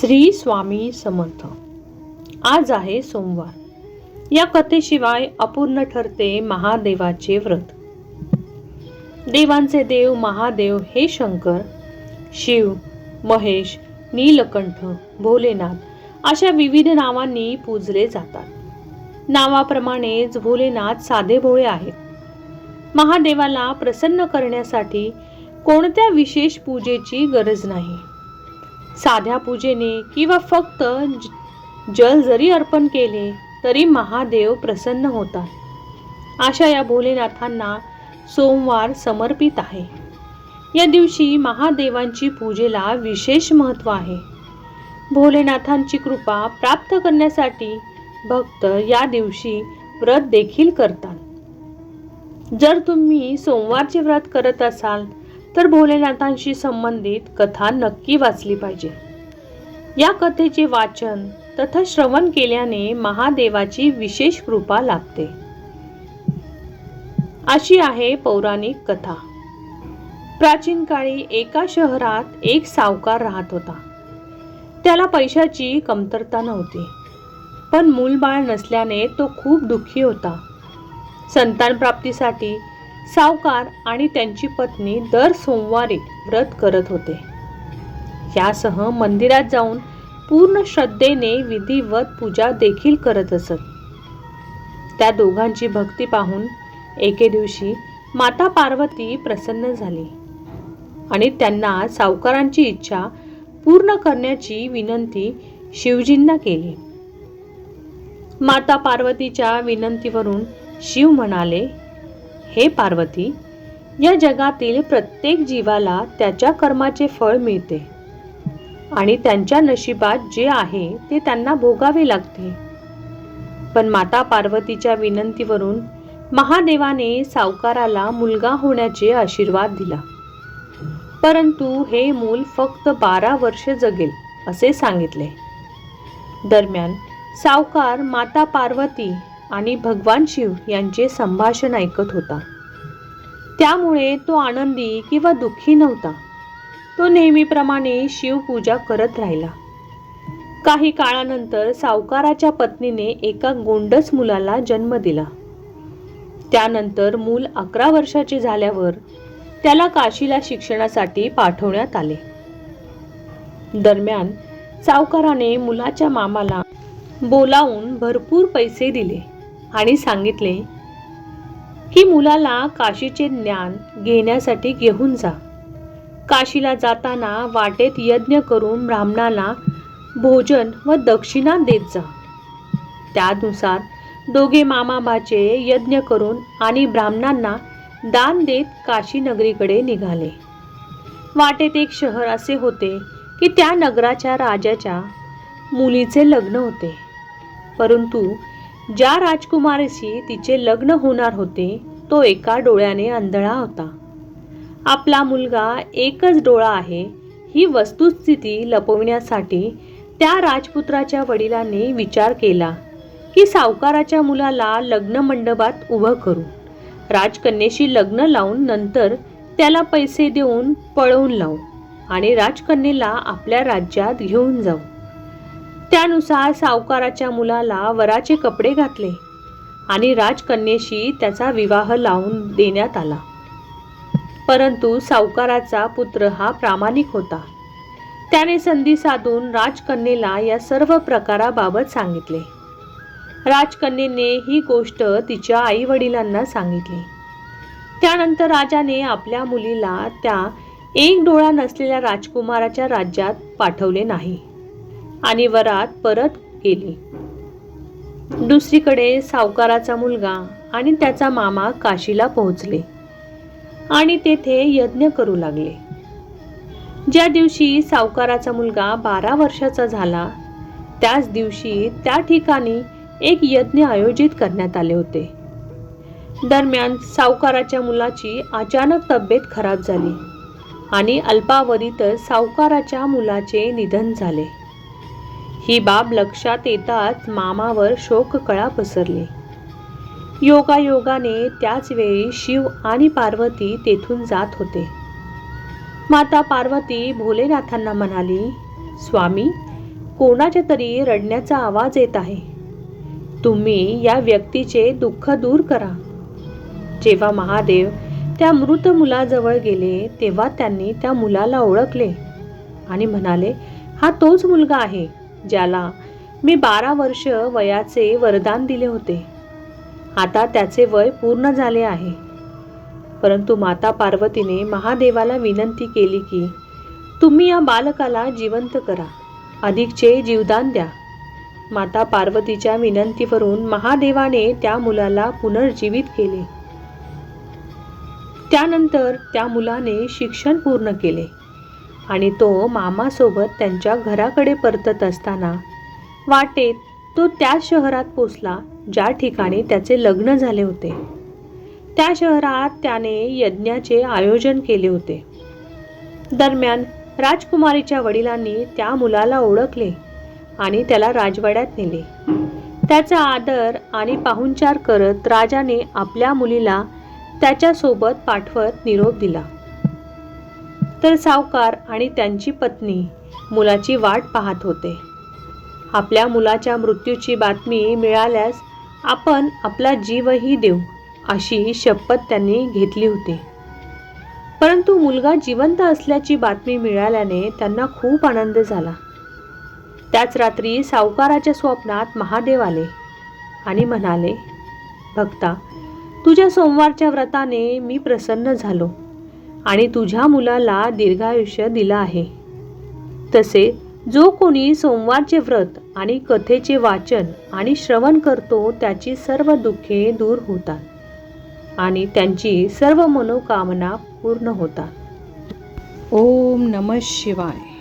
श्री स्वामी समर्थ. आज आहे सोमवार. या कथेशिवाय अपूर्ण ठरते महादेवाचे व्रत. देवांचे देव महादेव हे शंकर शिव महेश नीलकंठ भोलेनाथ अशा विविध नावांनी पूजले जातात. नावाप्रमाणेच भोलेनाथ साधे भोळे आहेत. महादेवाला प्रसन्न करण्यासाठी कोणत्या विशेष पूजेची गरज नाही. साध्या पूजेने किंवा फक्त ज- जल जरी अर्पण केले तरी महादेव प्रसन्न होतात. अशा या भोलेनाथांना सोमवार समर्पित आहे. या दिवशी महादेवांची पूजेला विशेष महत्त्व आहे. भोलेनाथांची कृपा प्राप्त करण्यासाठी भक्त या दिवशी व्रत देखील करतात. जर तुम्ही सोमवारचे व्रत करत असाल तर भोलेनाथांशी संबंधित कथा नक्की वाचली पाहिजे. या कथेचे वाचन तथा श्रवण केल्याने महादेवाची विशेष कृपा लाभते. अशी आहे पौराणिक कथा. प्राचीन काळी एका शहरात एक सावकार राहत होता. त्याला पैशाची कमतरता नव्हती पण मूलबाळ नसल्याने तो खूप दुःखी होता. संतान प्राप्तीसाठी सावकार आणि त्यांची पत्नी दर सोमवारी व्रत करत होते. यासह मंदिरात जाऊन पूर्ण श्रद्धेने विधिवत पूजा देखील करत असत. त्या दोघांची भक्ती पाहून एके दिवशी माता पार्वती प्रसन्न झाली आणि त्यांना सावकारांची इच्छा पूर्ण करण्याची विनंती शिवजींना केली. माता पार्वतीच्या विनंतीवरून शिव म्हणाले हे पार्वती या जगातील प्रत्येक जीवाला त्याच्या कर्माचे फळ मिळते आणि त्यांच्या नशिबात जे आहे ते त्यांना भोगावे लागते. पण माता पार्वतीच्या विनंतीवरून महादेवाने सावकाराला मुलगा होण्याचे आशीर्वाद दिला. परंतु हे मूल फक्त बारा वर्ष जगेल असे सांगितले. दरम्यान सावकार माता पार्वती आणि भगवान शिव यांचे संभाषण ऐकत होता. त्यामुळे तो आनंदी किंवा दुःखी नव्हता. तो नेहमीप्रमाणे शिवपूजा करत राहिला. काही काळानंतर सावकाराच्या पत्नीने एका गोंडस मुलाला जन्म दिला. त्यानंतर मूल अकरा वर्षाचे झाल्यावर त्याला काशीला शिक्षणासाठी पाठवण्यात आले. दरम्यान सावकाराने मुलाच्या मामाला बोलावून भरपूर पैसे दिले. आणि सांगितले की मुलाला काशीचे ज्ञान घेण्यासाठी घेऊन जा. काशीला जाताना वाटेत यज्ञ करून ब्राह्मणाला भोजन व दक्षिणा देत जा. त्यानुसार दोघे मामाबाचे यज्ञ करून आणि ब्राह्मणांना दान देत काशी नगरीकडे निघाले. वाटेत एक शहर असे होते की त्या नगराच्या राजाच्या मुलीचे लग्न होते. परंतु ज्या राजकुमारीशी तिचे लग्न होणार होते तो एका डोळ्याने आंधळा होता. आपला मुलगा एकच डोळा आहे ही वस्तुस्थिती लपविण्यासाठी त्या राजपुत्राच्या वडिलांनी विचार केला की सावकाराच्या मुलाला लग्न मंडपात उभं करू राजकन्येशी लग्न लावून नंतर त्याला पैसे देऊन पळवून लावू आणि राजकन्येला आपल्या राज्यात घेऊन जाऊ. त्यानुसार सावकाराच्या मुलाला वराचे कपडे घातले आणि राजकन्येशी त्याचा विवाह लावून देण्यात आला. परंतु सावकाराचा पुत्र हा प्रामाणिक होता. त्याने संधी साधून राजकन्येला या सर्व प्रकाराबाबत सांगितले. राजकन्येने ही गोष्ट तिच्या आई वडिलांना सांगितली. त्यानंतर राजाने आपल्या मुलीला त्या एक डोळा नसलेल्या राजकुमाराच्या राज्यात पाठवले नाही. आणि वरात परत गेली. दुसरीकडे सावकाराचा मुलगा आणि त्याचा मामा काशीला पोहोचले. आणि तेथे यज्ञ करू लागले. ज्या दिवशी सावकाराचा मुलगा बारा वर्षाचा झाला त्याच दिवशी त्या ठिकाणी एक यज्ञ आयोजित करण्यात आले होते. दरम्यान सावकाराच्या मुलाची अचानक तब्येत खराब झाली आणि अल्पावधीतच सावकाराच्या मुलाचे निधन झाले. ही बाब लक्षात येताच मामावर शोककळा पसरली. योगायोगाने त्याच वेळी शिव आणि पार्वती तेथून जात होते. माता पार्वती भोलेनाथांना म्हणाली स्वामी कोणाच्या तरी रडण्याचा आवाज येत आहे. तुम्ही या व्यक्तीचे दुःख दूर करा. जेव्हा महादेव त्या मृत मुलाजवळ गेले तेव्हा त्यांनी त्या मुलाला ओळखले आणि म्हणाले हा तोच मुलगा आहे. ज्याला मी बारा वर्ष वयाचे वरदान दिले होते. आता त्याचे वय पूर्ण झाले आहे. परंतु माता पार्वतीने महादेवाला विनंती केली की तुम्ही या बालकाला जिवंत करा. अधिकचे जीवदान द्या. माता पार्वतीच्या विनंतीवरून महादेवाने त्या मुलाला पुनर्जीवित केले. त्यानंतर त्या मुलाने शिक्षण पूर्ण केले. आणि तो मामासोबत त्यांच्या घराकडे परतत असताना वाटेत तो त्याच शहरात पोचला ज्या ठिकाणी त्याचे लग्न झाले होते. त्या शहरात त्याने यज्ञाचे आयोजन केले होते. दरम्यान राजकुमारीच्या वडिलांनी त्या मुलाला ओळखले आणि त्याला राजवाड्यात नेले. त्याचा आदर आणि पाहुणचार करत राजाने आपल्या मुलीला त्याच्यासोबत पाठवत निरोप दिला. तर सावकार आणि त्यांची पत्नी मुलाची वाट पाहत होते. आपल्या मुलाच्या मृत्यूची बातमी मिळाल्यास आपण आपला जीवही देऊ अशी शपथ त्यांनी घेतली होती. परंतु मुलगा जिवंत असल्याची बातमी मिळाल्याने त्यांना खूप आनंद झाला. त्याच रात्री सावकाराच्या स्वप्नात महादेव आले आणि म्हणाले भक्ता तुझ्या सोमवारच्या व्रताने मी प्रसन्न झालो. आणि तुझ्या मुलाला दीर्घायुष्य दिलं आहे. तसे जो कोणी सोमवारचे व्रत आणि कथेचे वाचन आणि श्रवण करतो त्याची सर्व दुःखे दूर होतात आणि त्यांची सर्व मनोकामना पूर्ण होतात. ओम नम शिवाय.